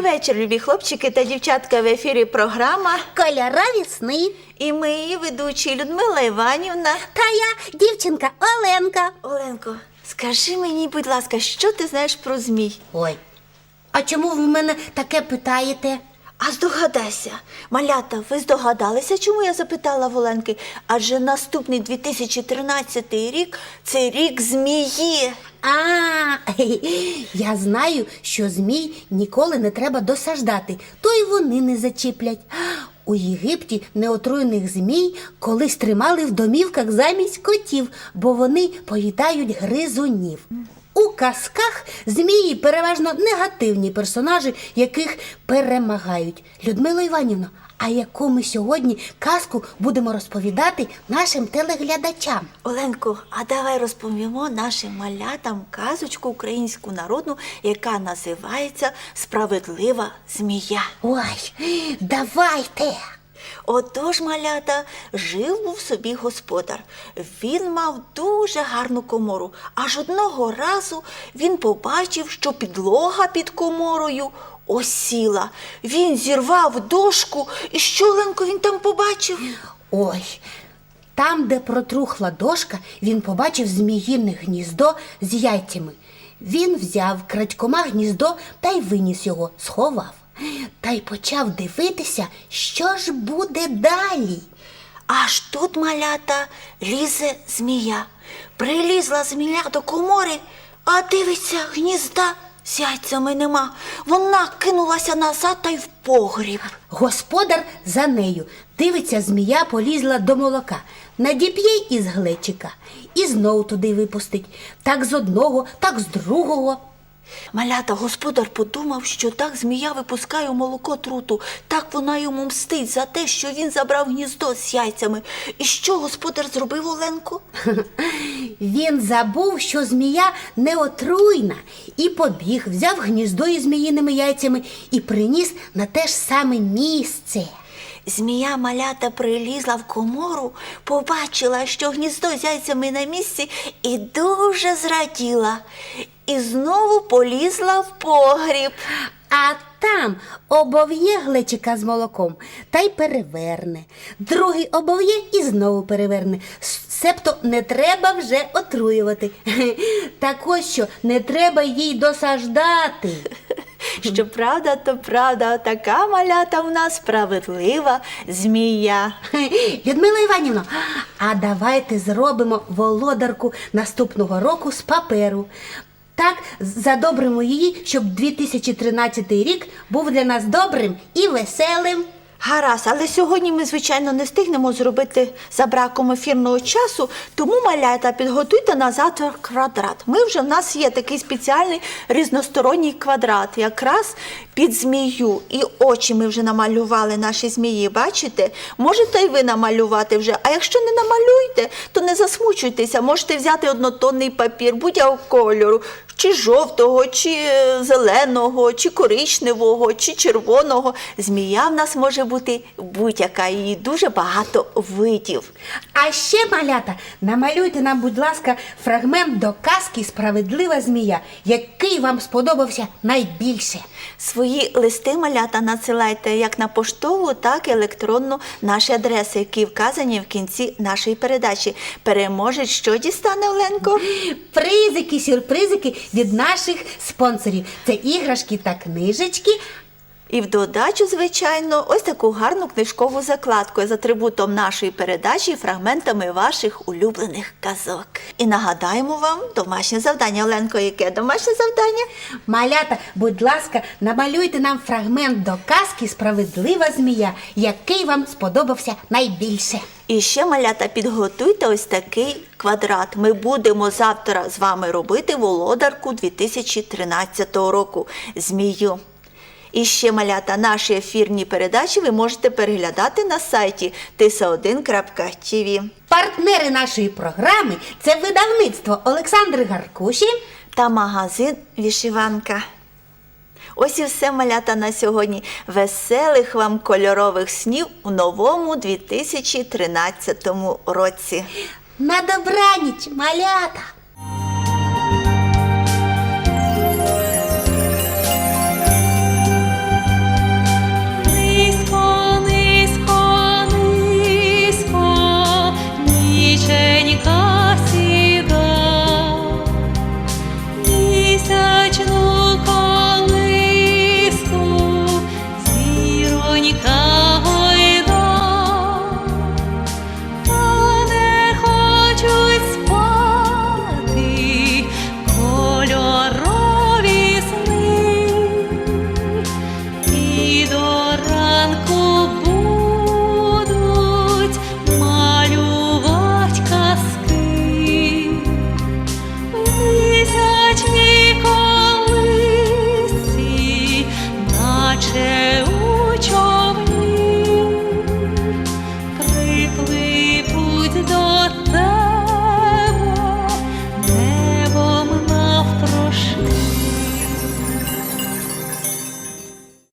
вечір, любі хлопчики та дівчатка. В ефірі програма. Кольорові сни. І ми її ведучі Людмила Іванівна. Та я дівчинка Оленка. Оленко, скажи мені, будь ласка, що ти знаєш про змій? Ой. А чому ви в мене таке питаєте? А здогадайся, малята, ви здогадалися, чому я запитала в Оленки? Адже наступний 2013 рік це рік змії. А, я знаю, що змій ніколи не треба досаждати, то й вони не зачіплять. У Єгипті неотруєних змій колись тримали в домівках замість котів, бо вони поїдають гризунів. У казках змії переважно негативні персонажі, яких перемагають. Людмила Іванівна, а яку ми сьогодні казку будемо розповідати нашим телеглядачам? Оленко, а давай розповімо нашим малятам казочку українську народну, яка називається Справедлива змія. Ой, давайте. Отож, малята, жив був собі господар. Він мав дуже гарну комору. Аж одного разу він побачив, що підлога під коморою осіла. Він зірвав дошку, і що Ленко він там побачив? Ой, там, де протрухла дошка, він побачив зміїне гніздо з яйцями. Він взяв крадькома гніздо та й виніс його, сховав. Та й почав дивитися, що ж буде далі. Аж тут малята лізе змія. Прилізла змія до комори, а дивиться, гнізда з яйцями нема. Вона кинулася назад та й в погріб. Господар за нею. Дивиться, змія полізла до молока, надіп'є із глечика і знов туди випустить. Так з одного, так з другого. Малята, господар подумав, що так змія випускає у молоко труту, так вона йому мстить за те, що він забрав гніздо з яйцями. І що господар зробив Оленку? Він забув, що змія не отруйна, і побіг, взяв гніздо із зміїними яйцями і приніс на те ж саме місце. Змія малята прилізла в комору, побачила, що гніздо з яйцями на місці, і дуже зраділа. І знову полізла в погріб. А там обов'є глечика з молоком та й переверне. Другий обов'є і знову переверне. Себто не треба вже отруювати. Так ось що не треба їй досаждати. Що правда, то правда, така малята в нас справедлива змія. Людмила Іванівна, а давайте зробимо володарку наступного року з паперу. Так, задобримо її, щоб 2013 рік був для нас добрим і веселим. Гаразд, але сьогодні ми, звичайно, не встигнемо зробити за браком ефірного часу, тому малята, підготуйте на завтра квадрат. Ми вже в нас є такий спеціальний різносторонній квадрат, якраз під змію. І очі ми вже намалювали наші змії. Бачите? Можете й ви намалювати вже. А якщо не намалюєте, то не засмучуйтеся. Можете взяти однотонний папір будь-якого кольору. Чи жовтого, чи е, зеленого, чи коричневого, чи червоного. Змія в нас може бути будь-яка, її дуже багато видів. А ще, малята, намалюйте нам, будь ласка, фрагмент до казки Справедлива змія, який вам сподобався найбільше. Свої листи малята надсилайте як на поштову, так і електронну наші адреси, які вказані в кінці нашої передачі. Переможець, що дістане Оленко? Призики, сюрпризики від наших спонсорів. Це іграшки та книжечки. І в додачу, звичайно, ось таку гарну книжкову закладку з атрибутом нашої передачі і фрагментами ваших улюблених казок. І нагадаємо вам домашнє завдання. Оленко, яке домашнє завдання? Малята, будь ласка, намалюйте нам фрагмент до казки Справедлива змія, який вам сподобався найбільше. І ще, малята, підготуйте ось такий квадрат. Ми будемо завтра з вами робити володарку 2013 року змію. І ще, малята, наші ефірні передачі ви можете переглядати на сайті tisa1.tv. Партнери нашої програми це видавництво Олександр Гаркуші. та магазин Вішиванка. Ось і все малята на сьогодні. Веселих вам кольорових снів у новому 2013 році. На добраніч, малята!